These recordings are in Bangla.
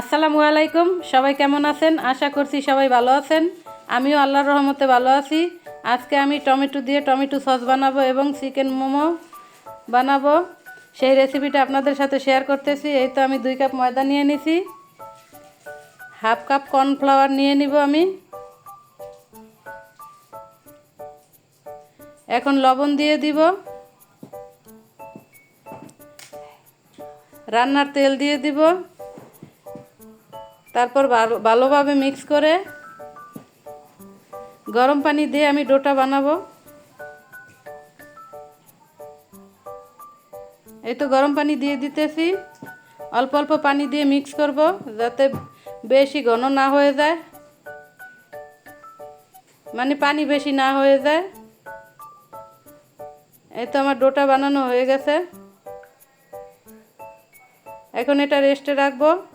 আসসালামু আলাইকুম, সবাই কেমন আছেন? আশা করছি সবাই ভালো আছেন। আমিও আল্লাহর রহমতে ভালো আছি। আজকে আমি টমেটো দিয়ে টমেটো সস বানাবো এবং চিকেন মোমো বানাবো। সেই রেসিপিটা আপনাদের সাথে শেয়ার করতেছি। এই তো আমি দুই কাপ ময়দা নিয়ে নিছি। হাফ কাপ কর্নফ্লাওয়ার নিয়ে নিব আমি। এখন লবণ দিয়ে দিব। রান্নার তেল দিয়ে দিব। তারপর ভালো- ভালোভাবে মিক্স করে গরম পানি দিয়ে আমি ডোটা বানাবো। এই তো গরম পানি দিয়ে দিতেছি। অল্প অল্প পানি দিয়ে মিক্স করব যাতে বেশি ঘন না হয়ে যায়। মানে পানি বেশি না হয়ে যায়। এই তো আমার ডোটা বানানো হয়ে গেছে। এখন এটা রেস্টে রাখব।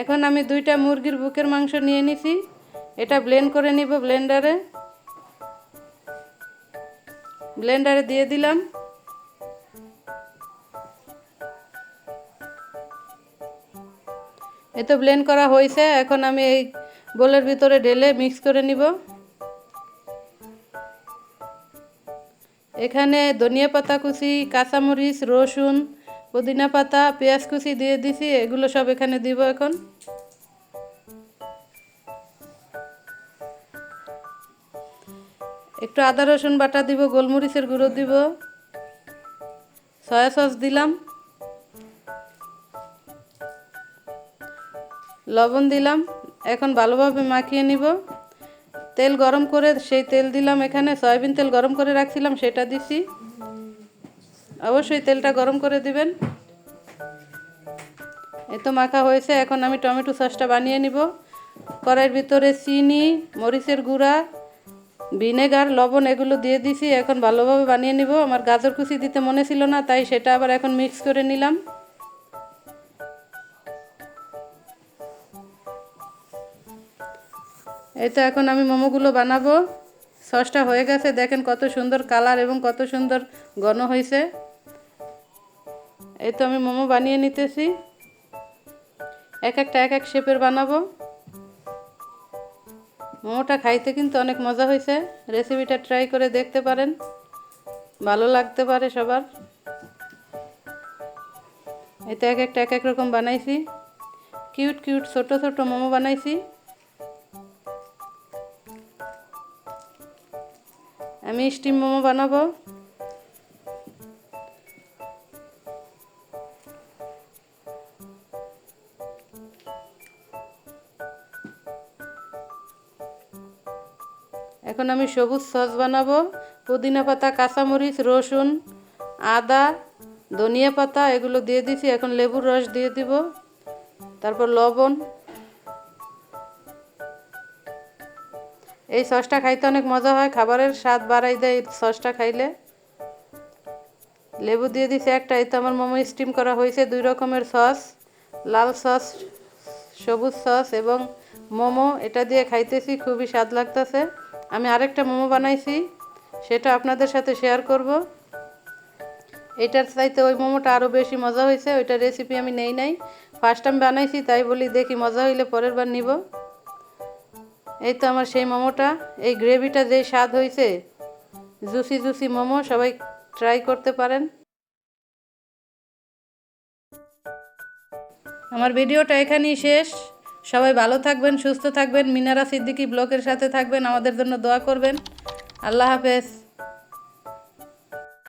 এখন আমি দুইটা মুরগির বুকের মাংস নিয়ে নিছি। এটা ব্লেন্ড করে নিব ব্লেন্ডারে ব্লেন্ডারে দিয়ে দিলাম। এই তো ব্লেন্ড করা হয়েছে। এখন আমি এই বোলের ভিতরে ঢেলে মিক্স করে নিব। এখানে ধনিয়া পাতা কুচি, কাঁচামরিচ, রসুন পুদিনা পাতা, পেঁয়াজ কুচি দিয়ে দিছি, এগুলো সব এখানে দিব এখন। একটু আদা, রসুন বাটা দিব, গোলমরিচের গুঁড়ো দিব। সয়া সস দিলাম। লবণ দিলাম। এখন ভালোভাবে মাখিয়ে নিব। তেল গরম করে সেই তেল দিলাম এখানে। সয়াবিন তেল গরম করে রাখছিলাম, সেটা দিছি। অবশ্যই তেলটা গরম করে দিবেন। এই তো মাখা হয়েছে, এখন আমি টমেটো সসটা বানিয়ে নিব। কড়াইয়ের ভিতরে চিনি, মরিচের গুঁড়া, ভিনেগার, লবণ এগুলো দিয়ে দিছি, এখন ভালোভাবে বানিয়ে নিব। আমার গাজর কুচি দিতে মনে ছিল না, তাই সেটা আবার এখন মিক্স করে নিলাম। এই তো এখন আমি মোমোগুলো বানাবো। সসটা হয়ে গেছে, দেখেন কত সুন্দর কালার এবং কত সুন্দর ঘন হয়েছে। এই তো আমি মোমো বানিয়ে নিতেছি। এক একটা, এক এক শেপের বানাবো। মোমোটা খাইতে কিন্তু অনেক মজা হয়েছে। রেসিপিটা ট্রাই করে দেখতে পারেন। ভালো লাগতে পারে সবার। এই তো এক একটা, এক এক রকম বানাইছি। কিউট কিউট ছোট ছোট মোমো বানাইছি। আমি স্টিম মোমো বানাবো। এখন আমি সবুজ সস বানাবো, পুদিনা পাতা, কাঁচামরিচ, রসুন, আদা, ধনিয়া পাতা, এগুলো দিয়ে দিছি এখন লেবুর রস দিয়ে দিব, তারপর লবণ। এই সসটা খাইতে অনেক মজা হয়, খাবারের স্বাদ বাড়াই দেয় এই সসটা খাইলে। লেবু দিয়ে দিছে একটা, এই তো আমার মোমো স্টিম করা হয়েছে, দুই রকমের সস, লাল সস, সবুজ সস এবং মোমো, এটা দিয়ে খাইতেছি, খুবই স্বাদ লাগতেছে। আমি আরেকটা মোমো বানাইছি, সেটা আপনাদের সাথে শেয়ার করব। এটার চাইতে ওই মোমোটা আরও বেশি মজা হয়েছে ওইটার রেসিপি আমি নেই নাই। ফার্স্ট টাইম বানাইছি, তাই বলি দেখি মজা হইলে পরের বার নিব। এই তো আমার সেই মোমোটা, এই গ্রেভিটা যে স্বাদ হয়েছে জুসি জুসি মোমো, সবাই ট্রাই করতে পারেন। আমার ভিডিওটা এখানেই শেষ। সবাই ভালো থাকবেন, সুস্থ থাকবেন। মিনারা সিদ্দিকি ব্লকের সাথে থাকবেন, আমাদের জন্য দোয়া করবেন। আল্লাহ হাফেজ।